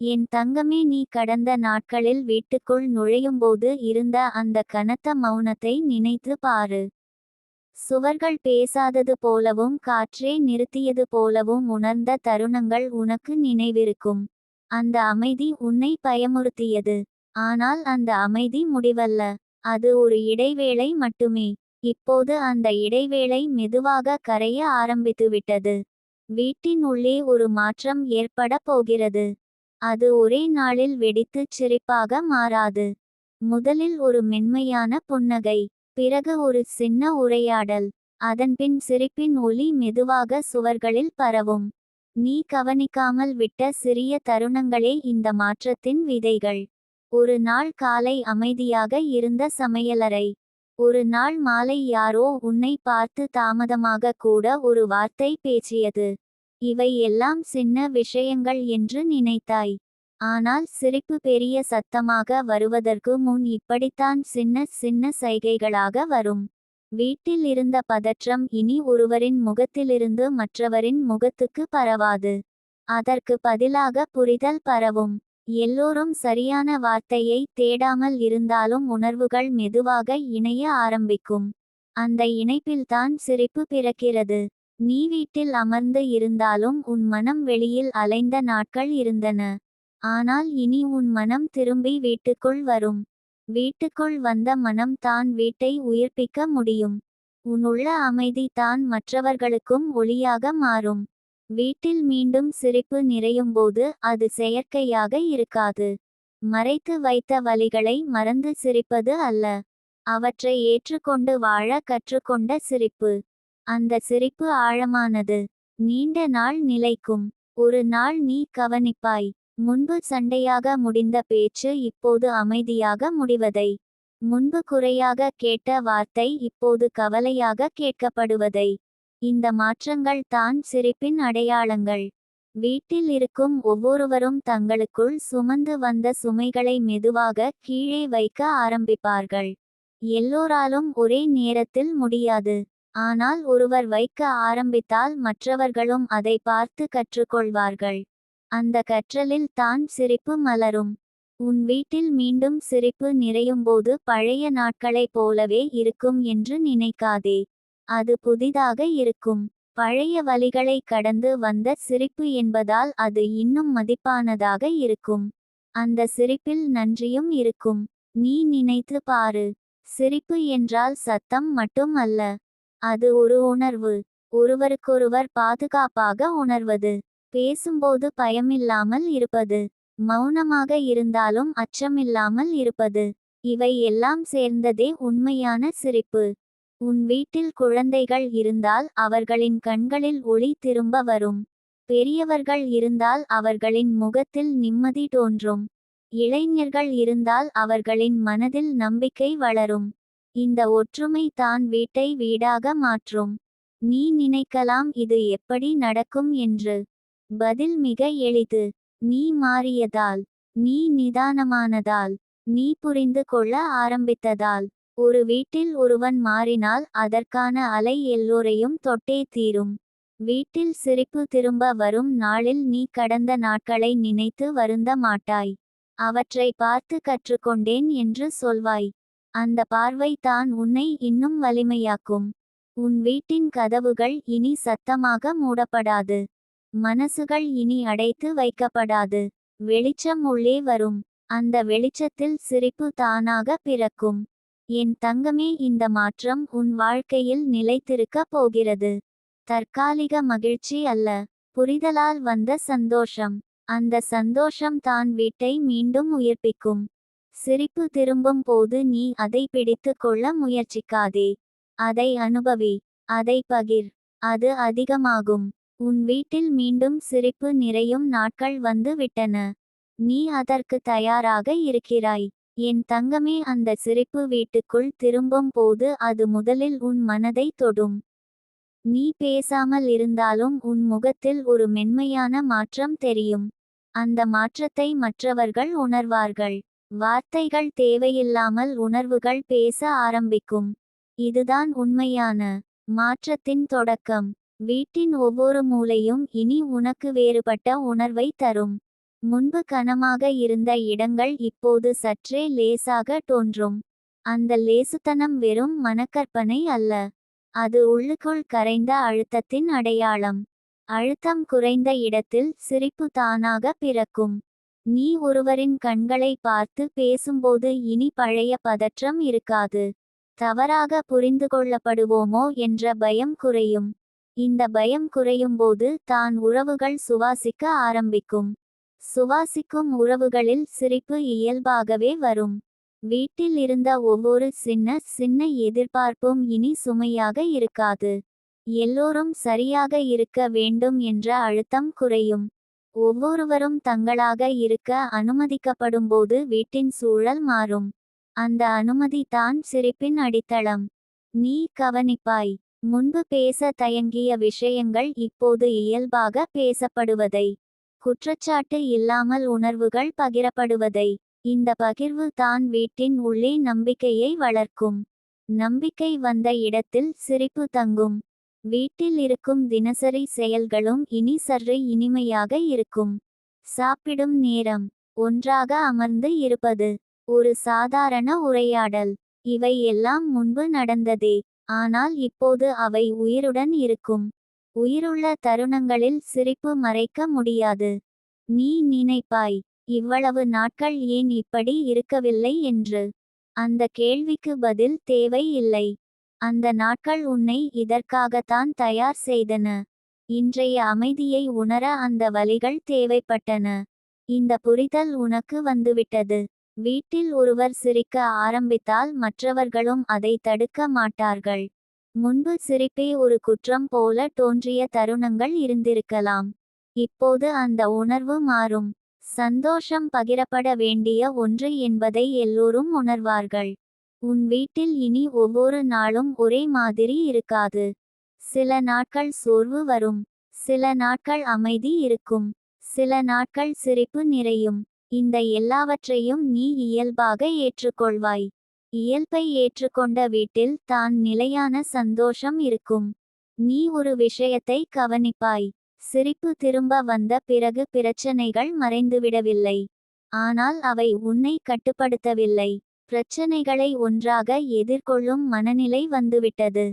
என் தங்கமே நீ கடந்த நாட்களில் வீட்டுக்குள் நுழையும்போது இருந்த அந்த கனத்த மௌனத்தை நினைத்து பாரு. சுவர்கள் பேசாதது போலவும் காற்றே நிறுத்தியது போலவும் உணர்ந்த தருணங்கள் உனக்கு நினைவிருக்கும். அந்த அமைதி உன்னை பயமுறுத்தியது. ஆனால் அந்த அமைதி முடிவல்ல. அது ஒரு இடைவேளை மட்டுமே. இப்போது அந்த இடைவேளை மெதுவாக கரைய ஆரம்பித்துவிட்டது. வீட்டின் உள்ளே ஒரு மாற்றம் ஏற்பட போகிறது. அது ஒரே நாளில் வெடித்துச் சிரிப்பாக மாறாது. முதலில் ஒரு மென்மையான புன்னகை பிறகு ஒரு சின்ன உரையாடல் அதன்பின் சிரிப்பின் ஒலி மெதுவாக சுவர்களில் பரவும். நீ கவனிக்காமல் விட்ட சிறிய தருணங்களே இந்த மாற்றத்தின் விதைகள். ஒரு நாள் காலை அமைதியாக இருந்த சமையலறை. ஒரு நாள் மாலை யாரோ உன்னை பார்த்து தாமதமாக கூட ஒரு வார்த்தை பேசியது. இவை எல்லாம் சின்ன விஷயங்கள் என்று நினைத்தாய். ஆனால் சிரிப்பு பெரிய சத்தமாக வருவதற்கு முன் இப்படித்தான் சின்ன சின்ன சைகைகளாக வரும். வீட்டில் இருந்த பதற்றம் இனி ஒருவரின் முகத்திலிருந்து மற்றவரின் முகத்துக்கு பரவாது. அதற்கு பதிலாக புரிதல் பரவும். எல்லோரும் சரியான வார்த்தையை தேடாமல் இருந்தாலும் உணர்வுகள் மெதுவாக இணைய ஆரம்பிக்கும். அந்த இணைப்பில்தான் சிரிப்பு பிறக்கிறது. நீ வீட்டில் அமர்ந்து இருந்தாலும் உன் மனம் வெளியில் அலைந்த நாட்கள் இருந்தன. ஆனால் இனி உன் மனம் திரும்பி வீட்டுக்குள் வரும். வீட்டுக்குள் வந்த மனம் தான் வீட்டை உயிர்ப்பிக்க முடியும். உன்னுள்ள அமைதி தான் மற்றவர்களுக்கும் ஒளியாக மாறும். வீட்டில் மீண்டும் சிரிப்பு நிறையும்போது அது செயற்கையாக இருக்காது. மறைத்து வைத்த வழிகளை மறந்து சிரிப்பது அல்ல. அவற்றை ஏற்றுக்கொண்டு வாழ கற்றுக்கொண்ட சிரிப்பு. அந்த சிரிப்பு ஆழமானது. நீண்ட நாள் நிலைக்கும். ஒரு நாள் நீ கவனிப்பாய். முன்பு சண்டையாக முடிந்த பேச்சு இப்போது அமைதியாக முடிவதை. முன்பு குறையாக கேட்ட வார்த்தை இப்போது கவலையாக கேட்கப்படுவதை. இந்த மாற்றங்கள் தான் சிரிப்பின் அடையாளங்கள். வீட்டில் இருக்கும் ஒவ்வொருவரும் தங்களுக்குள் சுமந்து வந்த சுமைகளை மெதுவாக கீழே வைக்க ஆரம்பிப்பார்கள். எல்லோராலும் ஒரே நேரத்தில் முடியாது. ஆனால் ஒருவர் வைக்க ஆரம்பித்தால் மற்றவர்களும் அதை பார்த்து கற்றுக்கொள்வார்கள். அந்த கற்றலில் தான் சிரிப்பு மலரும். உன் வீட்டில் மீண்டும் சிரிப்பு நிறையும்போது பழைய நாட்களைப் போலவே இருக்கும் என்று நினைக்காதே. அது புதிதாக இருக்கும். பழைய வழிகளை கடந்து வந்த சிரிப்பு என்பதால் அது இன்னும் மதிப்பானதாக இருக்கும். அந்த சிரிப்பில் நன்றியும் இருக்கும். நீ நினைத்து பாரு. சிரிப்பு என்றால் சத்தம் மட்டும் அல்ல. அது ஒரு உணர்வு. ஒருவருக்கொருவர் பாதுகாப்பாக உணர்வது. பேசும்போது பயமில்லாமல் இருப்பது. மௌனமாக இருந்தாலும் அச்சமில்லாமல் இருப்பது. இவை எல்லாம் சேர்ந்ததே உண்மையான சிரிப்பு. உன் வீட்டில் குழந்தைகள் இருந்தால் அவர்களின் கண்களில் ஒளி திரும்ப வரும். பெரியவர்கள் இருந்தால் அவர்களின் முகத்தில் நிம்மதி தோன்றும். இளைஞர்கள் இருந்தால் அவர்களின் மனதில் நம்பிக்கை வளரும். இந்த ஒற்றுமை தான் வீட்டை வீடாக மாற்றும். நீ நினைக்கலாம் இது எப்படி நடக்கும் என்று. பதில் மிக எளிது. நீ மாறியதால் நீ நிதானமானதால் நீ புரிந்து கொள்ள ஆரம்பித்ததால் ஒரு வீட்டில் ஒருவன் மாறினால் அதற்கான அலை எல்லோரையும் தொட்டே தீரும். வீட்டில் சிரிப்பு திரும்ப வரும் நாளில் நீ கடந்த நாட்களை நினைத்து வருந்த மாட்டாய். அவற்றை பார்த்து கற்றுக்கொண்டேன் என்று சொல்வாய். அந்த பார்வை தான் உன்னை இன்னும் வலிமையாக்கும். உன் வீட்டின் கதவுகள் இனி சத்தமாக மூடப்படாது. மனசுகள் இனி அடைத்து வைக்கப்படாது. வெளிச்சம் உள்ளே வரும். அந்த வெளிச்சத்தில் சிரிப்பு தானாக பிறக்கும். என் தங்கமே இந்த மாற்றம் உன் வாழ்க்கையில் நிலைத்திருக்க போகிறது. தற்காலிக மகிழ்ச்சி அல்ல. புரிதலால் வந்த சந்தோஷம். அந்த சந்தோஷம் தான் வீட்டை மீண்டும் உயிர்ப்பிக்கும். சிரிப்பு திரும்பும் போது நீ அதை பிடித்து கொள்ள முயற்சிக்காதே. அதை அனுபவி அதை பகிர். அது அதிகமாகும். உன் வீட்டில் மீண்டும் சிரிப்பு நிறையும் நாட்கள் வந்து விட்டன. நீ அதற்கு தயாராக இருக்கிறாய். என் தங்கமே அந்த சிரிப்பு வீட்டுக்குள் திரும்பும் போது அது முதலில் உன் மனதை தொடும். நீ பேசாமல் இருந்தாலும் உன் முகத்தில் ஒரு மென்மையான மாற்றம் தெரியும். அந்த மாற்றத்தை மற்றவர்கள் உணர்வார்கள். வார்த்தைகள் தேவையில்லாமல் உணர்வுகள் பேச ஆரம்பிக்கும். இதுதான் உண்மையான மாற்றத்தின் தொடக்கம். வீட்டின் ஒவ்வொரு மூலையும் இனி உனக்கு வேறுபட்ட உணர்வை தரும். முன்பு கனமாக இருந்த இடங்கள் இப்போது சற்றே லேசாக தோன்றும். அந்த லேசுத்தனம் வெறும் மனக்கற்பனை அல்ல. அது உள்ளுக்குள் கரைந்த அழுத்தத்தின் அடையாளம். அழுத்தம் குறைந்த இடத்தில் சிரிப்பு தானாக பிறக்கும். நீ ஒருவரின் கண்களை பார்த்து பேசும்போது இனி பழைய பதற்றம் இருக்காது. தவறாக புரிந்து கொள்ளப்படுவோமோ என்ற பயம் குறையும். இந்த பயம் குறையும்போது தான் உறவுகள் சுவாசிக்க ஆரம்பிக்கும். சுவாசிக்கும் உறவுகளில் சிரிப்பு இயல்பாகவே வரும். வீட்டில் இருந்த ஒவ்வொரு சின்ன சின்ன எதிர்பார்ப்பும் இனி சுமையாக இருக்காது. எல்லோரும் சரியாக இருக்க வேண்டும் என்ற அழுத்தம் குறையும். ஒவ்வொருவரும் தங்களாக இருக்க அனுமதிக்கப்படும்போது வீட்டின் சூழல் மாறும். அந்த அனுமதி தான் சிரிப்பின் அடித்தளம். நீ கவனிப்பாய். முன்பு பேச தயங்கிய விஷயங்கள் இப்போது இயல்பாக பேசப்படுவதை. குற்றச்சாட்டு இல்லாமல் உணர்வுகள் பகிரப்படுவதை. இந்த பகிர்வு தான் வீட்டின் உள்ளே நம்பிக்கையை வளர்க்கும். நம்பிக்கை வந்த இடத்தில் சிரிப்பு தங்கும். வீட்டில் இருக்கும் தினசரி செயல்களும் இனி சற்று இனிமையாக இருக்கும். சாப்பிடும் நேரம். ஒன்றாக அமர்ந்து இருப்பது. ஒரு சாதாரண உரையாடல். இவை எல்லாம் முன்பு நடந்ததே. ஆனால் இப்போது அவை உயிருடன் இருக்கும். உயிருள்ள தருணங்களில் சிரிப்பு மறைக்க முடியாது. நீ நினைப்பாய் இவ்வளவு நாட்கள் ஏன் இப்படி இருக்கவில்லை? என்று. அந்த கேள்விக்கு பதில் தேவை இல்லை அந்த நாட்கள் உன்னை இதற்காகத்தான் தயார் செய்தன. இன்றைய அமைதியை உணர அந்த வழிகள் தேவைப்பட்டன. இந்த புரிதல் உனக்கு வந்துவிட்டது. வீட்டில் ஒருவர் சிரிக்க ஆரம்பித்தால் மற்றவர்களும் அதை தடுக்க மாட்டார்கள். முன்பு சிரிப்பே ஒரு குற்றம் போல தோன்றிய தருணங்கள் இருந்திருக்கலாம். இப்போது அந்த உணர்வு மாறும். சந்தோஷம் பகிரப்பட வேண்டிய ஒன்று என்பதை எல்லோரும் உணர்வார்கள். உன் வீட்டில் இனி ஒவ்வொரு நாளும் ஒரே மாதிரி இருக்காது. சில நாட்கள் சோர்வு வரும். சில நாட்கள் அமைதி இருக்கும். சில நாட்கள் சிரிப்பு நிறையும். இந்த எல்லாவற்றையும் நீ இயல்பாக ஏற்றுக்கொள்வாய். இயல்பை ஏற்றுக்கொண்ட வீட்டில் தான் நிலையான சந்தோஷம் இருக்கும். நீ ஒரு விஷயத்தை கவனிப்பாய். சிரிப்பு திரும்ப வந்த பிறகு பிரச்சனைகள் மறைந்துவிடவில்லை. ஆனால் அவை உன்னை கட்டுப்படுத்தவில்லை. பிரச்சனைகளை ஒன்றாக எதிர்கொள்ளும் மனநிலை வந்துவிட்டது.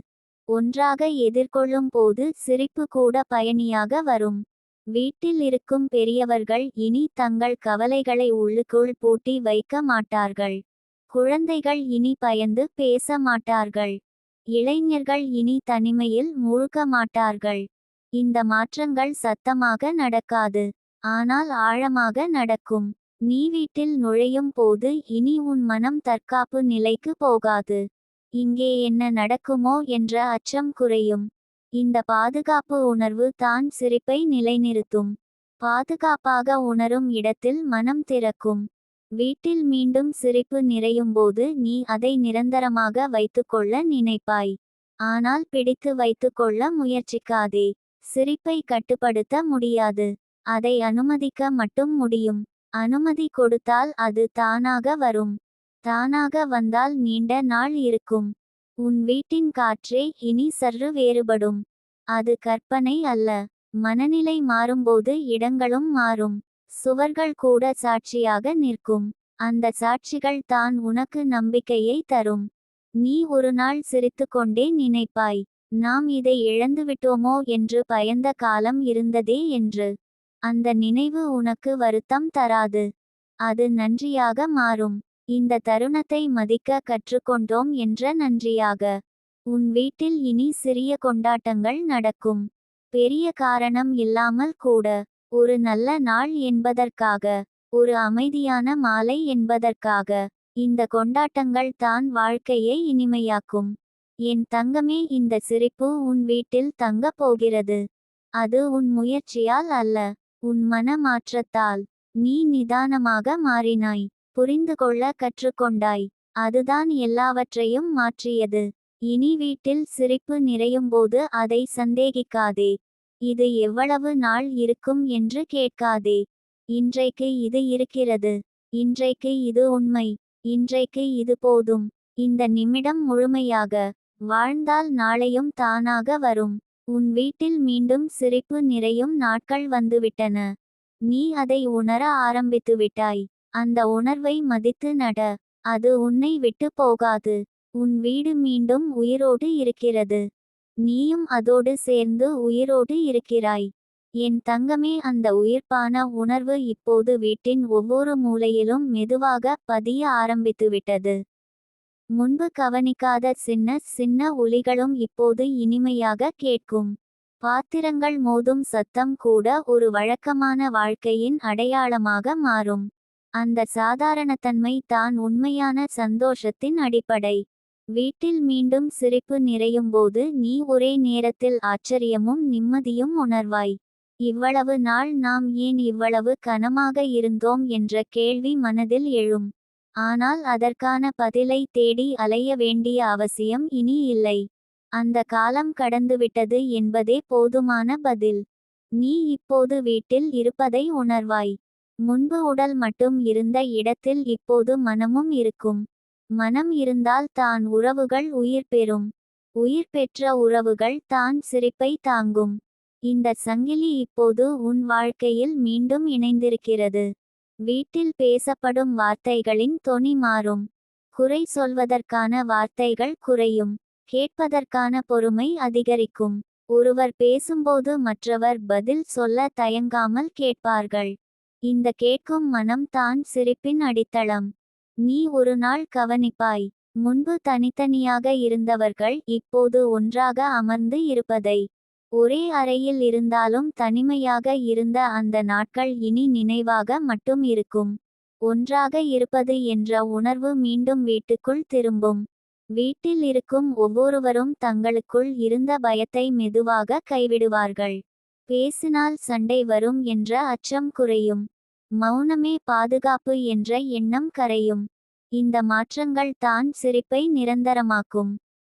ஒன்றாக எதிர்கொள்ளும் போது சிரிப்பு கூட பயணியாக வரும். வீட்டில் இருக்கும் பெரியவர்கள் இனி தங்கள் கவலைகளை உள்ளுக்குள் பூட்டி வைக்க மாட்டார்கள். குழந்தைகள் இனி பயந்து பேச மாட்டார்கள். இளைஞர்கள் இனி தனிமையில் மூழ்க மாட்டார்கள். இந்த மாற்றங்கள் சத்தமாக நடக்காது. ஆனால் ஆழமாக நடக்கும். நீ வீட்டில் நுழையும் போது இனி உன் மனம் தற்காப்பு நிலைக்கு போகாது. இங்கே என்ன நடக்குமோ என்ற அச்சம் குறையும். இந்த பாதுகாப்பு உணர்வு தான் சிரிப்பை நிலைநிறுத்தும். பாதுகாப்பாக உணரும் இடத்தில் மனம் திறக்கும். வீட்டில் மீண்டும் சிரிப்பு நிறையும்போது நீ அதை நிரந்தரமாக வைத்துக்கொள்ள நினைப்பாய். ஆனால் பிடித்து வைத்துக்கொள்ள முயற்சிக்காதே. சிரிப்பை கட்டுப்படுத்த முடியாது. அதை அனுமதிக்க மட்டும் முடியும். அனுமதி கொடுத்தால் அது தானாக வரும். தானாக வந்தால் நீண்ட நாள் இருக்கும். உன் வீட்டின் காற்றே இனி சற்று வேறுபடும். அது கற்பனை அல்ல. மனநிலை மாறும்போது இடங்களும் மாறும். சுவர்கள் கூட சாட்சியாக நிற்கும். அந்த சாட்சிகள் தான் உனக்கு நம்பிக்கையை தரும். நீ ஒரு நாள் சிரித்துக்கொண்டே நினைப்பாய். நாம் இதை இழந்துவிட்டோமோ என்று பயந்த காலம் இருந்ததே என்று. அந்த நினைவு உனக்கு வருத்தம் தராது. அது நன்றியாக மாறும். இந்த தருணத்தை மதிக்க கற்றுக்கொண்டோம் என்ற நன்றியாக. உன் வீட்டில் இனி சிறிய கொண்டாட்டங்கள் நடக்கும். பெரிய காரணம் இல்லாமல் கூட. ஒரு நல்ல நாள் என்பதற்காக. ஒரு அமைதியான மாலை என்பதற்காக. இந்த கொண்டாட்டங்கள் தான் வாழ்க்கையை இனிமையாக்கும். என் தங்கமே இந்த சிரிப்பு உன் வீட்டில் தங்கப் போகிறது. அது உன் முயற்சியால் அல்ல. உன் மன மாற்றத்தால் நீ நிதானமாக மாறினாய். புரிந்து கொள்ள கற்றுக்கொண்டாய். அதுதான் எல்லாவற்றையும் மாற்றியது. இனி வீட்டில் சிரிப்பு நிறையும்போது அதை சந்தேகிக்காதே. இது எவ்வளவு நாள் இருக்கும் என்று கேட்காதே. இன்றைக்கு இது இருக்கிறது. இன்றைக்கு இது உண்மை. இன்றைக்கு இது போதும். இந்த நிமிடம் முழுமையாக வாழ்ந்தால் நாளையும் தானாக வரும். உன் வீட்டில் மீண்டும் சிரிப்பு நிறையும் நாட்கள் வந்துவிட்டன. நீ அதை உணர ஆரம்பித்துவிட்டாய் அந்த உணர்வை மதித்து நட. அது உன்னை விட்டு போகாது. உன் வீடு மீண்டும் உயிரோடு இருக்கிறது. நீயும் அதோடு சேர்ந்து உயிரோடு இருக்கிறாய். என் தங்கமே அந்த உயிர்ப்பான உணர்வு இப்போது வீட்டின் ஒவ்வொரு மூலையிலும் மெதுவாக பதிய ஆரம்பித்துவிட்டது. முன்பு கவனிக்காத சின்ன சின்ன ஒலிகளும் இப்போது இனிமையாக கேட்கும். பாத்திரங்கள் மோதும் சத்தம் கூட ஒரு வழக்கமான வாழ்க்கையின் அடையாளமாக மாறும். அந்த சாதாரணத்தன்மை தான் உண்மையான சந்தோஷத்தின் அடிப்படை. வீட்டில் மீண்டும் சிரிப்பு நிறையும்போது நீ ஒரே நேரத்தில் ஆச்சரியமும் நிம்மதியும் உணர்வாய். இவ்வளவு நாள் நாம் ஏன் இவ்வளவு கனமாக இருந்தோம் என்ற கேள்வி மனதில் எழும். ஆனால் அதற்கான பதிலை தேடி அலைய வேண்டிய அவசியம் இனி இல்லை. அந்த காலம் கடந்துவிட்டது என்பதே போதுமான பதில். நீ இப்போது வீட்டில் இருப்பதை உணர்வாய். முன்பு உடல் மட்டும் இருந்த இடத்தில் இப்போது மனமும் இருக்கும். மனம் இருந்தால் தான் உறவுகள் உயிர் பெறும். உயிர் பெற்ற உறவுகள் தான் சிரிப்பை தாங்கும். இந்த சங்கிலி இப்போது உன் வாழ்க்கையில் மீண்டும் இணைந்திருக்கிறது. வீட்டில் பேசப்படும் வார்த்தைகளின் தொனி மாறும். குறை சொல்வதற்கான வார்த்தைகள் குறையும். கேட்பதற்கான பொறுமை அதிகரிக்கும். ஒருவர் பேசும்போது மற்றவர் பதில் சொல்ல தயங்காமல் கேட்பார்கள். இந்த கேட்கும் மனம் தான் சிரிப்பின் அடித்தளம். நீ ஒரு நாள் கவனிப்பாய். முன்பு தனித்தனியாக இருந்தவர்கள் இப்போது ஒன்றாக அமர்ந்து இருப்பதை ஒரே அறையில் இருந்தாலும் தனிமையாக இருந்த அந்த நாட்கள் இனி நினைவாக மட்டும் இருக்கும். ஒன்றாக இருப்பது என்ற உணர்வு மீண்டும் வீட்டுக்குள் திரும்பும். வீட்டில் இருக்கும் ஒவ்வொருவரும் தங்களுக்குள் இருந்த பயத்தை மெதுவாக கைவிடுவார்கள். பேசினால் சண்டை வரும் என்ற அச்சம் குறையும். மௌனமே பாதுகாப்பு என்ற எண்ணம் கரையும். இந்த மாற்றங்கள் தான் சிரிப்பை நிரந்தரமாக்கும்.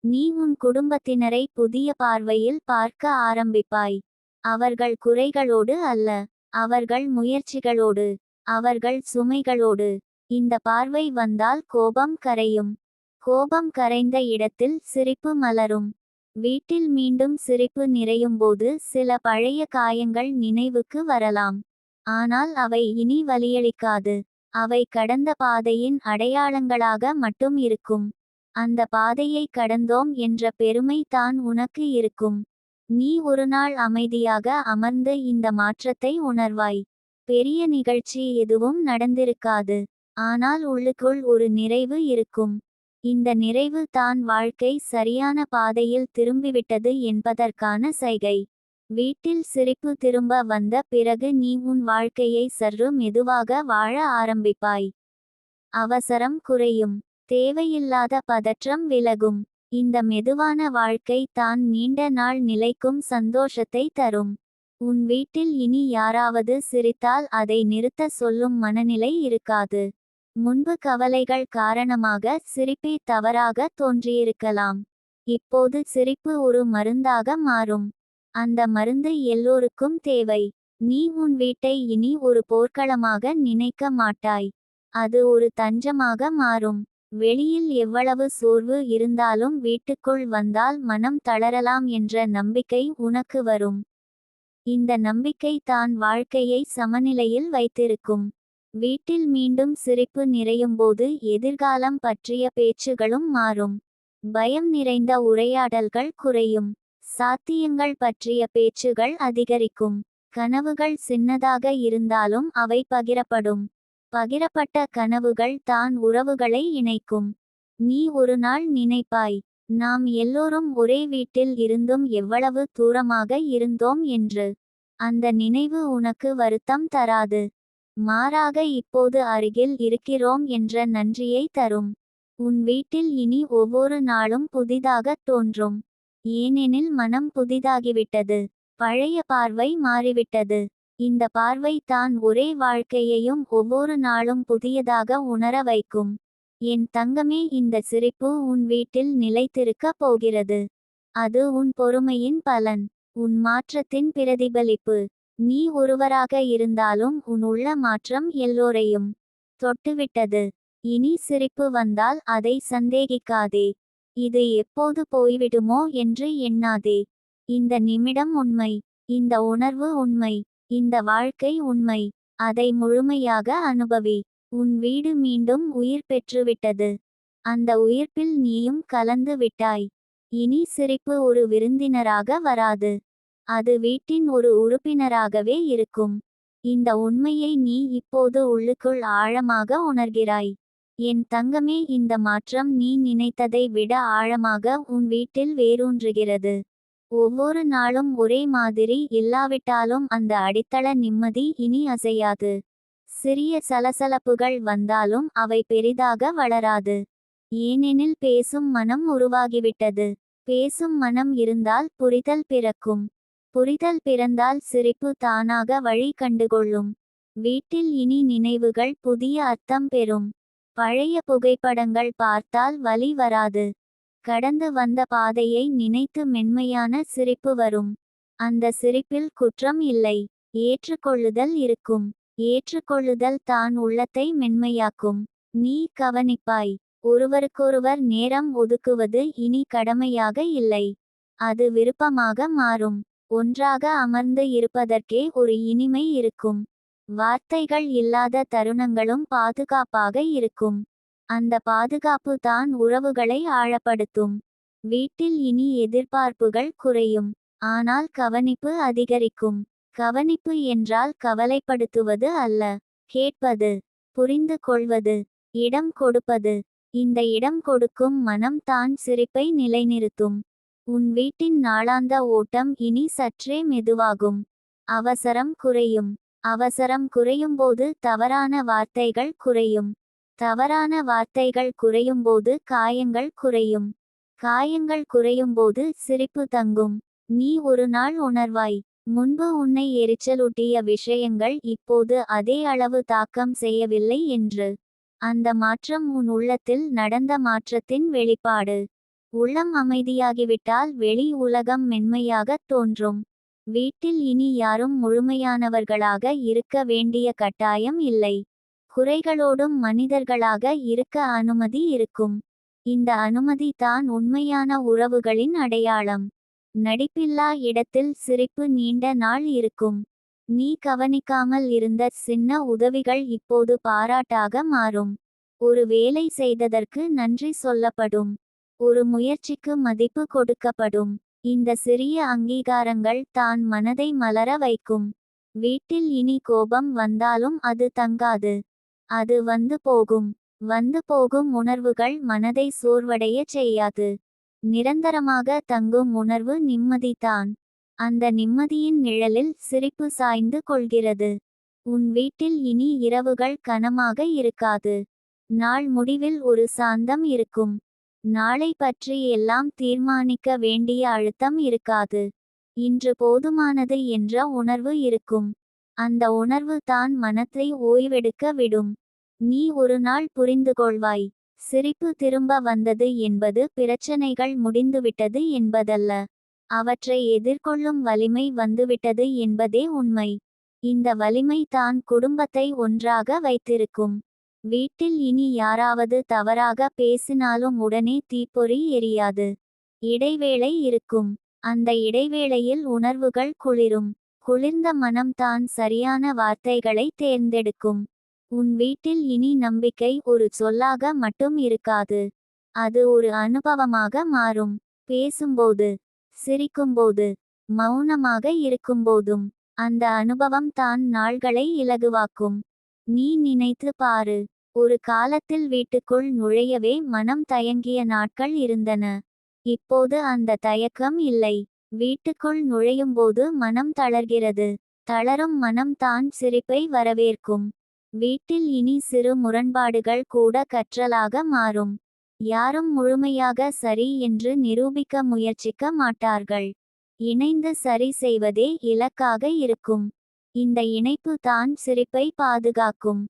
நீ உன் குடும்பத்தினரை புதிய பார்வையில் பார்க்க ஆரம்பிப்பாய். அவர்கள் குறைகளோடு அல்ல அவர்கள் முயற்சிகளோடு அவர்கள் சுமைகளோடு. இந்த பார்வை வந்தால் கோபம் கரையும். கோபம் கரைந்த இடத்தில் சிரிப்பு மலரும். வீட்டில் மீண்டும் சிரிப்பு நிறையும்போது சில பழைய காயங்கள் நினைவுக்கு வரலாம். ஆனால் அவை இனி வலியளிக்காது. அவை கடந்த பாதையின் அடையாளங்களாக மட்டும் இருக்கும். அந்த பாதையை கடந்தோம் என்ற பெருமை தான் உனக்கு இருக்கும். நீ ஒரு நாள் அமைதியாக அமர்ந்து இந்த மாற்றத்தை உணர்வாய். பெரிய நிகழ்ச்சி எதுவும் நடந்திருக்காது. ஆனால் உள்ளுக்குள் ஒரு நிறைவு இருக்கும். இந்த நிறைவு தான் வாழ்க்கை சரியான பாதையில் திரும்பிவிட்டது என்பதற்கான சைகை. வீட்டில் சிரிப்பு திரும்ப வந்த பிறகு நீ உன் வாழ்க்கையை சற்று மெதுவாக வாழ ஆரம்பிப்பாய். அவசரம் குறையும். தேவையில்லாத பதற்றம் விலகும். இந்த மெதுவான வாழ்க்கை தான் நீண்ட நாள் நிலைக்கும் சந்தோஷத்தை தரும். உன் வீட்டில் இனி யாராவது சிரித்தால் அதை நிறுத்த சொல்லும் மனநிலை இருக்காது. முன்பு கவலைகள் காரணமாக சிரிப்பே தவறாக தோன்றியிருக்கலாம். இப்போது சிரிப்பு ஒரு மருந்தாக மாறும். அந்த மருந்து எல்லோருக்கும் தேவை. நீ உன் வீட்டை இனி ஒரு போர்க்களமாக நினைக்க மாட்டாய். அது ஒரு தஞ்சமாக மாறும். வெளியில் எவ்வளவு சோர்வு இருந்தாலும் வீட்டுக்குள் வந்தால் மனம் தளரலாம் என்ற நம்பிக்கை உனக்கு வரும். இந்த நம்பிக்கை தான் வாழ்க்கையை சமநிலையில் வைத்திருக்கும். வீட்டில் மீண்டும் சிரிப்பு நிறையும்போது எதிர்காலம் பற்றிய பேச்சுகளும் மாறும். பயம் நிறைந்த உரையாடல்கள் குறையும். சாத்தியங்கள் பற்றிய பேச்சுகள் அதிகரிக்கும். கனவுகள் சின்னதாக இருந்தாலும் அவை பகிரப்படும். பகிரப்பட்ட கனவுகள் தான் உறவுகளை இணைக்கும். நீ ஒரு நாள் நினைப்பாய் நாம் எல்லோரும் ஒரே வீட்டில் இருந்தும் எவ்வளவு தூரமாக இருந்தோம் என்று. அந்த நினைவு உனக்கு வருத்தம் தராது. மாறாக இப்போது அருகில் இருக்கிறோம் என்ற நன்றியை தரும். உன் வீட்டில் இனி ஒவ்வொரு நாளும் புதிதாக தோன்றும். ஏனெனில் மனம் புதிதாகிவிட்டது. பழைய பார்வை மாறிவிட்டது. இந்த பார்வை தான் ஒரே வாழ்க்கையையும் ஒவ்வொரு நாளும் புதியதாக உணர வைக்கும். என் தங்கமே இந்த சிரிப்பு உன் வீட்டில் நிலைத்திருக்க போகிறது. அது உன் பொறுமையின் பலன் உன் மாற்றத்தின் பிரதிபலிப்பு. நீ ஒருவராக இருந்தாலும் உன் உள்ள மாற்றம் எல்லோரையும் தொட்டுவிட்டது. இனி சிரிப்பு வந்தால் அதை சந்தேகிக்காதே. இது எப்போது போய்விடுமோ என்று எண்ணாதே. இந்த நிமிடம் உண்மை இந்த உணர்வு உண்மை. இந்த வாழ்க்கை உண்மை. அதை முழுமையாக அனுபவி. உன் வீடு மீண்டும் உயிர் பெற்றுவிட்டது. அந்த உயிர்ப்பில் நீயும் கலந்து விட்டாய். இனி சிரிப்பு ஒரு விருந்தினராக வராது. அது வீட்டின் ஒரு உறுப்பினராகவே இருக்கும். இந்த உண்மையை நீ இப்போது உள்ளுக்குள் ஆழமாக உணர்கிறாய். என் தங்கமே இந்த மாற்றம் நீ நினைத்ததை விட ஆழமாக உன் வீட்டில் வேரூன்றுகிறது. ஒவ்வொரு நாளும் ஒரே மாதிரி இல்லாவிட்டாலும் அந்த அடித்தள நிம்மதி இனி அசையாது. சிறிய சலசலப்புகள் வந்தாலும் அவை பெரிதாக வளராது. ஏனெனில் பேசும் மனம் உருவாகிவிட்டது. பேசும் மனம் இருந்தால் புரிதல் பிறக்கும். புரிதல் பிறந்தால் சிரிப்பு தானாக வழி கண்டுகொள்ளும். வீட்டில் இனி நினைவுகள் புதிய அர்த்தம் பெறும். பழைய புகைப்படங்கள் பார்த்தால் வலி வராது. கடந்து வந்த பாதையை நினைத்து மென்மையான சிரிப்பு வரும். அந்த சிரிப்பில் குற்றம் இல்லை. ஏற்றுக்கொள்ளுதல் இருக்கும். ஏற்றுக்கொள்ளுதல் தான் உள்ளத்தை மென்மையாக்கும். நீ கவனிப்பாய். ஒருவருக்கொருவர் நேரம் ஒதுக்குவது இனி கடமையாக இல்லை. அது விருப்பமாக மாறும். ஒன்றாக அமர்ந்து இருப்பதற்கே ஒரு இனிமை இருக்கும். வார்த்தைகள் இல்லாத தருணங்களும் பாதுகாப்பாக இருக்கும். அந்த பாதுகாப்பு தான் உறவுகளை ஆழப்படுத்தும். வீட்டில் இனி எதிர்பார்ப்புகள் குறையும். ஆனால் கவனிப்பு அதிகரிக்கும். கவனிப்பு என்றால் கவலைப்படுத்துவது அல்ல. கேட்பது புரிந்து கொள்வது இடம் கொடுப்பது. இந்த இடம் கொடுக்கும் மனம் தான் சிரிப்பை நிலைநிறுத்தும். உன் வீட்டின் நாளாந்த ஓட்டம் இனி சற்றே மெதுவாகும். அவசரம் குறையும். அவசரம் குறையும்போது தவறான வார்த்தைகள் குறையும். தவறான வார்த்தைகள் குறையும்போது காயங்கள் குறையும். காயங்கள் குறையும்போது சிரிப்பு தங்கும். நீ ஒரு நாள் உணர்வாய். முன்பு உன்னை எரிச்சலூட்டிய விஷயங்கள் இப்போது அதே அளவு தாக்கம் செய்யவில்லை என்று. அந்த மாற்றம் உன் உள்ளத்தில் நடந்த மாற்றத்தின் வெளிப்பாடு. உள்ளம் அமைதியாகிவிட்டால் வெளி உலகம் மென்மையாகத் தோன்றும். வீட்டில் இனி யாரும் முழுமையானவர்களாக இருக்க வேண்டிய கட்டாயம் இல்லை. குறைகளோடும் மனிதர்களாக இருக்க அனுமதி இருக்கும். இந்த அனுமதி தான் உண்மையான உறவுகளின் அடையாளம். நடிப்பில்லா இடத்தில் சிரிப்பு நீண்ட நாள் இருக்கும். நீ கவனிக்காமல் இருந்த சின்ன உதவிகள் இப்போது பாராட்டாக மாறும். ஒரு வேலை செய்ததற்கு நன்றி சொல்லப்படும். ஒரு முயற்சிக்கு மதிப்பு கொடுக்கப்படும். இந்த சிறிய அங்கீகாரங்கள் தான் மனதை மலர வைக்கும். வீட்டில் இனி கோபம் வந்தாலும் அது தங்காது. அது வந்து போகும். வந்து போகும் உணர்வுகள் மனதை சோர்வடைய செய்யாது. நிரந்தரமாக தங்கும் உணர்வு நிம்மதிதான். அந்த நிம்மதியின் நிழலில் சிரிப்பு சாய்ந்து கொள்கிறது. உன் வீட்டில் இனி இரவுகள் கனமாக இருக்காது. நாள் முடிவில் ஒரு சாந்தம் இருக்கும். நாளை பற்றி எல்லாம் தீர்மானிக்க வேண்டிய அழுத்தம் இருக்காது. இன்று போதுமானது என்ற உணர்வு இருக்கும். அந்த உணர்வு தான் மனத்தை ஓய்வெடுக்க விடும். நீ ஒரு நாள் புரிந்து கொள்வாய். சிரிப்பு திரும்ப வந்தது என்பது பிரச்சனைகள் முடிந்துவிட்டது என்பதல்ல. அவற்றை எதிர்கொள்ளும் வலிமை வந்துவிட்டது என்பதே உண்மை. இந்த வலிமை தான் குடும்பத்தை ஒன்றாக வைத்திருக்கும். வீட்டில் இனி யாராவது தவறாக பேசினாலும் உடனே தீப்பொறி எரியாது. இடைவேளை இருக்கும். அந்த இடைவேளையில் உணர்வுகள் குளிரும். குளிர்ந்த மனம் தான் சரியான வார்த்தைகளை தேர்ந்தெடுக்கும். உன் வீட்டில் இனி நம்பிக்கை ஒரு சொல்லாக மட்டும் இருக்காது. அது ஒரு அனுபவமாக மாறும். பேசும்போது சிரிக்கும்போது மௌனமாக இருக்கும்போதும் அந்த அனுபவம் தான் நாள்களை இலகுவாக்கும். நீ நினைத்து பாரு ஒரு காலத்தில் வீட்டுக்குள் நுழையவே மனம் தயங்கிய நாட்கள் இருந்தன. இப்போது அந்த தயக்கம் இல்லை. வீட்டுக்குள் நுழையும்போது மனம் தளர்கிறது. தளரும் மனம் தான் சிரிப்பை வரவேற்கும். வீட்டில் இனி சிறு முரண்பாடுகள் கூட கற்றலாக மாறும். யாரும் முழுமையாக சரி என்று நிரூபிக்க முயற்சிக்க மாட்டார்கள். இணைந்து சரி செய்வதே இலக்காக இருக்கும். இந்த இணைப்பு தான் சிரிப்பை பாதுகாக்கும்.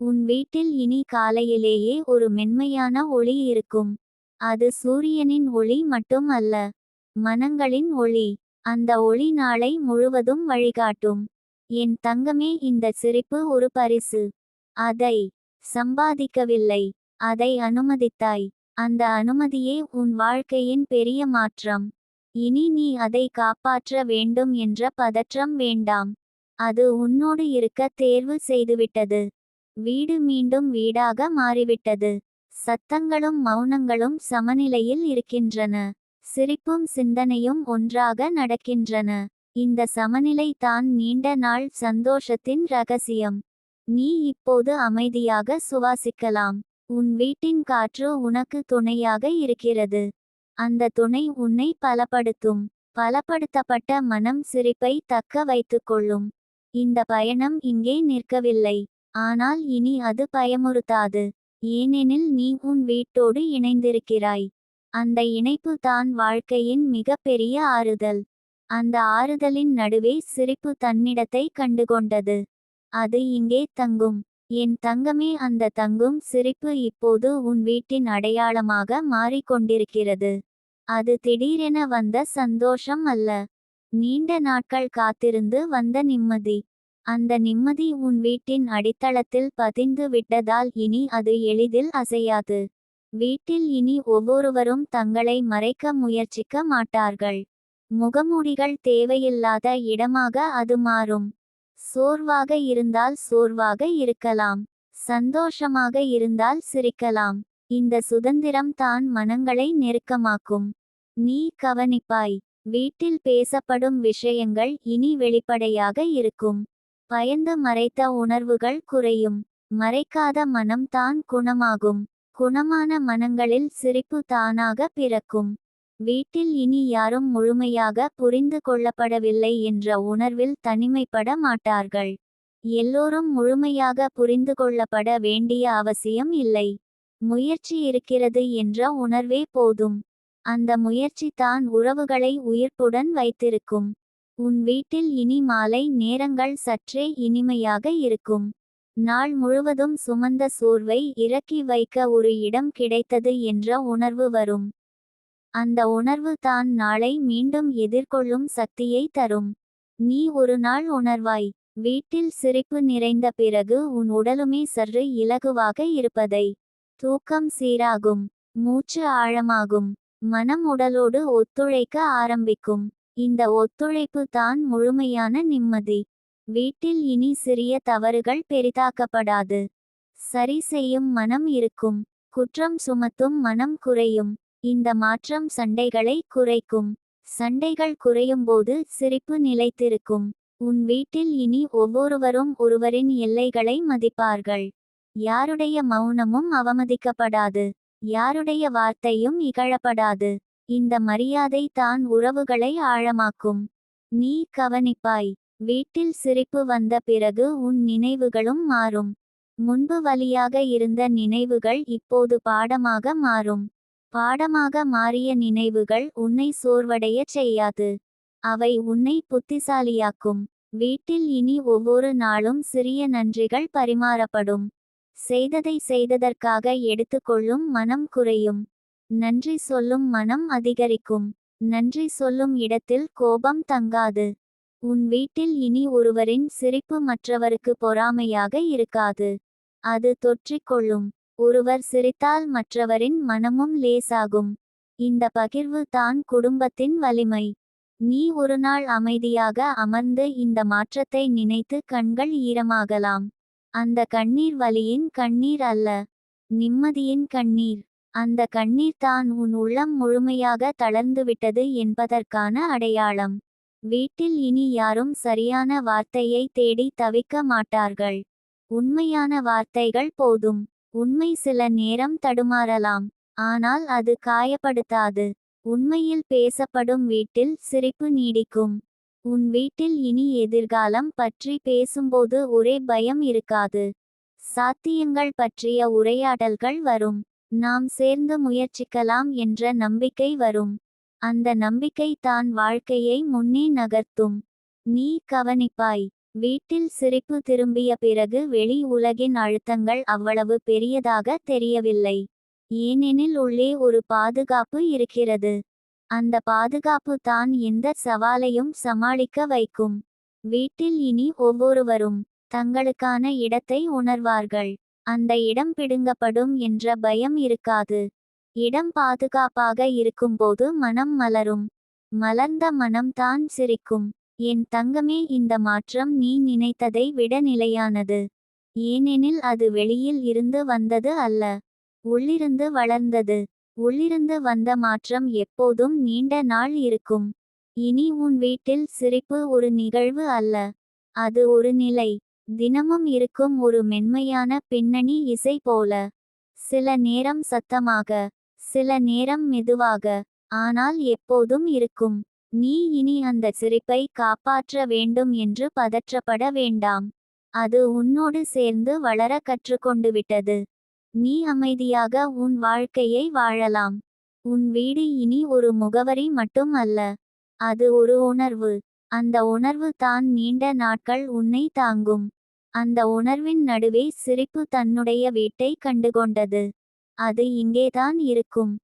உன் வீட்டில் இனி காலையிலேயே ஒரு மென்மையான ஒளி இருக்கும். அது சூரியனின் ஒளி மட்டும் அல்ல. மனங்களின் ஒளி. அந்த ஒளி நாளை முழுவதும் வழிகாட்டும். என் தங்கமே இந்த சிரிப்பு ஒரு பரிசு. அதை சம்பாதிக்கவில்லை. அதை அனுமதித்தாய். அந்த அனுமதியே உன் வாழ்க்கையின் பெரிய மாற்றம். இனி நீ அதை காப்பாற்ற வேண்டும் என்ற பதற்றம் வேண்டாம். அது உன்னோடு இருக்க தேர்வு செய்துவிட்டது. வீடு மீண்டும் வீடாக மாறிவிட்டது. சத்தங்களும் மௌனங்களும் சமநிலையில் இருக்கின்றன. சிரிப்பும் சிந்தனையும் ஒன்றாக நடக்கின்றன. இந்த சமநிலை தான் நீண்ட நாள் சந்தோஷத்தின் ரகசியம். நீ இப்போது அமைதியாக சுவாசிக்கலாம். உன் வீட்டின் காற்று உனக்கு துணையாக இருக்கிறது. அந்த துணை உன்னை பலப்படுத்தும். பலப்படுத்தப்பட்ட மனம் சிரிப்பை தக்க வைத்துக்கொள்ளும் இந்த பயணம் இங்கே நிற்கவில்லை. ஆனால் இனி அது பயமுறுத்தாது. ஏனெனில் நீ உன் வீட்டோடு இணைந்திருக்கிறாய். அந்த இணைப்பு தான் வாழ்க்கையின் மிகப்பெரிய ஆறுதல். அந்த ஆறுதலின் நடுவே சிரிப்பு தன்னிடத்தை கண்டுகொண்டது. அது இங்கே தங்கும். என் தங்கமே அந்த தங்கும் சிரிப்பு இப்போது உன் வீட்டின் அடையாளமாக மாறிக்கொண்டிருக்கிறது. அது திடீரென வந்த சந்தோஷம் அல்ல. நீண்ட நாட்கள் காத்திருந்து வந்த நிம்மதி. அந்த நிம்மதி உன் வீட்டின் அடித்தளத்தில் பதிந்து விட்டதால் இனி அது எளிதில் அசையாது. வீட்டில் இனி ஒவ்வொருவரும் தங்களை மறைக்க முயற்சிக்க மாட்டார்கள். முகமூடிகள் தேவையில்லாத இடமாக அது மாறும். சோர்வாக இருந்தால் சோர்வாக இருக்கலாம். சந்தோஷமாக இருந்தால் சிரிக்கலாம். இந்த சுதந்திரம் தான் மனங்களை நெருக்கமாக்கும். நீ கவனிப்பாய். வீட்டில் பேசப்படும் விஷயங்கள் இனி வெளிப்படையாக இருக்கும். பயந்து மறைத்த உணர்வுகள் குறையும். மறைக்காத மனம் தான் குணமாகும். குணமான மனங்களில் சிரிப்பு தானாக பிறக்கும். வீட்டில் இனி யாரும் முழுமையாக புரிந்து கொள்ளப்படவில்லை என்ற உணர்வில் தனிமைப்பட மாட்டார்கள். எல்லோரும் முழுமையாக புரிந்து கொள்ளப்பட வேண்டிய அவசியம் இல்லை. முயற்சி இருக்கிறது என்ற உணர்வே போதும். அந்த முயற்சி தான் உறவுகளை உயிர்ப்புடன் வைத்திருக்கும். உன் வீட்டில் இனி மாலை நேரங்கள் சற்றே இனிமையாக இருக்கும். நாள் முழுவதும் சுமந்த சோர்வை இறக்கி வைக்க ஒரு இடம் கிடைத்தது என்ற உணர்வு வரும். அந்த உணர்வு தான் நாளை மீண்டும் எதிர்கொள்ளும் சக்தியை தரும். நீ ஒரு நாள் உணர்வாய். வீட்டில் சிரிப்பு நிறைந்த பிறகு உன் உடலுமே சற்று இலகுவாக இருப்பதை. தூக்கம் சீராகும். மூச்சு ஆழமாகும். மனம் உடலோடு ஒத்துழைக்க ஆரம்பிக்கும். இந்த ஒத்துழைப்பு தான் முழுமையான நிம்மதி. வீட்டில் இனி சிறிய தவறுகள் பெரிதாக்கப்படாது. சரி செய்யும் மனம் இருக்கும். குற்றம் சுமத்தும் மனம் குறையும். இந்த மாற்றம் சண்டைகளை குறைக்கும். சண்டைகள் குறையும்போது சிரிப்பு நிலைத்திருக்கும். உன் வீட்டில் இனி ஒவ்வொருவரும் ஒருவரின் எல்லைகளை மதிப்பார்கள். யாருடைய மௌனமும் அவமதிக்கப்படாது. யாருடைய வார்த்தையும் இகழப்படாது. இந்த மரியாதை தான் உறவுகளை ஆழமாக்கும். நீ கவனிப்பாய். வீட்டில் சிரிப்பு வந்த பிறகு உன் நினைவுகளும் மாறும். முன்பு வழியாக இருந்த நினைவுகள் இப்போது பாடமாக மாறும். பாடமாக மாறிய நினைவுகள் உன்னை சோர்வடைய செய்யாது. அவை உன்னை புத்திசாலியாக்கும். வீட்டில் இனி ஒவ்வொரு நாளும் சிறிய நன்றிகள் பரிமாறப்படும். செய்ததை செய்ததற்காக எடுத்துக்கொள்ளும் மனம் குறையும். நன்றி சொல்லும் மனம் அதிகரிக்கும். நன்றி சொல்லும் இடத்தில் கோபம் தங்காது. உன் வீட்டில் இனி ஒருவரின் சிரிப்பு மற்றவருக்கு பொறாமையாக இருக்காது. அது தொற்றிக்கொள்ளும் ஒருவர் சிரித்தால் மற்றவரின் மனமும் லேசாகும். இந்த பகிர்வு தான் குடும்பத்தின் வலிமை. நீ ஒருநாள் அமைதியாக அமர்ந்து இந்த மாற்றத்தை நினைத்து கண்கள் ஈரமாகலாம். அந்த கண்ணீர் வலியின் கண்ணீர் அல்ல. நிம்மதியின் கண்ணீர். அந்த கண்ணீர் தான் உன் உள்ளம் முழுமையாக தளர்ந்துவிட்டது என்பதற்கான அடையாளம். வீட்டில் இனி யாரும் சரியான வார்த்தையை தேடி தவிக்க மாட்டார்கள். உண்மையான வார்த்தைகள் போதும். உண்மை சில நேரம் தடுமாறலாம். ஆனால் அது காயப்படுத்தாது. உண்மையில் பேசப்படும் வீட்டில் சிரிப்பு நீடிக்கும். உன் வீட்டில் இனி எதிர்காலம் பற்றி பேசும்போது ஒரே பயம் இருக்காது. சாத்தியங்கள் பற்றிய உரையாடல்கள் வரும். நாம் சேர்ந்து முயற்சிக்கலாம் என்ற நம்பிக்கை வரும். அந்த நம்பிக்கை தான் வாழ்க்கையை முன்னே நகர்த்தும். நீ கவனிப்பாய். வீட்டில் சிரிப்பு திரும்பிய பிறகு வெளி உலகின் அழுத்தங்கள் அவ்வளவு பெரியதாக தெரியவில்லை. ஏனெனில் உள்ளே ஒரு பாதுகாப்பு இருக்கிறது. அந்த பாதுகாப்பு தான் எந்த சவாலையும் சமாளிக்க வைக்கும். வீட்டில் இனி ஒவ்வொருவரும் தங்களுக்கான இடத்தை உணர்வார்கள். அந்த இடம் பிடுங்கப்படும் என்ற பயம் இருக்காது. இடம் பாதுகாப்பாக இருக்கும்போது மனம் மலரும். மலர்ந்த மனம் தான் சிரிக்கும். என் தங்கமே இந்த மாற்றம் நீ நினைத்ததை விட நிலையானது. ஏனெனில் அது வெளியில் இருந்து வந்தது அல்ல. உள்ளிருந்து வளர்ந்தது. உள்ளிருந்து வந்த மாற்றம் எப்போதும் நீண்ட நாள் இருக்கும். இனி உன் வீட்டில் சிரிப்பு ஒரு நிகழ்வு அல்ல. அது ஒரு நிலை. தினமும் இருக்கும் ஒரு மென்மையான பின்னணி இசை போல. சில நேரம் சத்தமாக சில நேரம் மெதுவாக ஆனால் எப்போதும் இருக்கும். நீ இனி அந்த சிரிப்பை காப்பாற்ற வேண்டும் என்று பதற்றப்பட வேண்டாம். அது உன்னோடு சேர்ந்து வளர கற்றுக்கொண்டு விட்டது. நீ அமைதியாக உன் வாழ்க்கையை வாழலாம். உன் வீடு இனி ஒரு முகவரி மட்டும் அல்ல. அது ஒரு உணர்வு. அந்த உணர்வு தான் நீண்ட நாட்கள் உன்னை தாங்கும். அந்த உணர்வின் நடுவே சிரிப்பு தன்னுடைய வீட்டை கண்டுகொண்டது. அது இங்கேதான் இருக்கும்.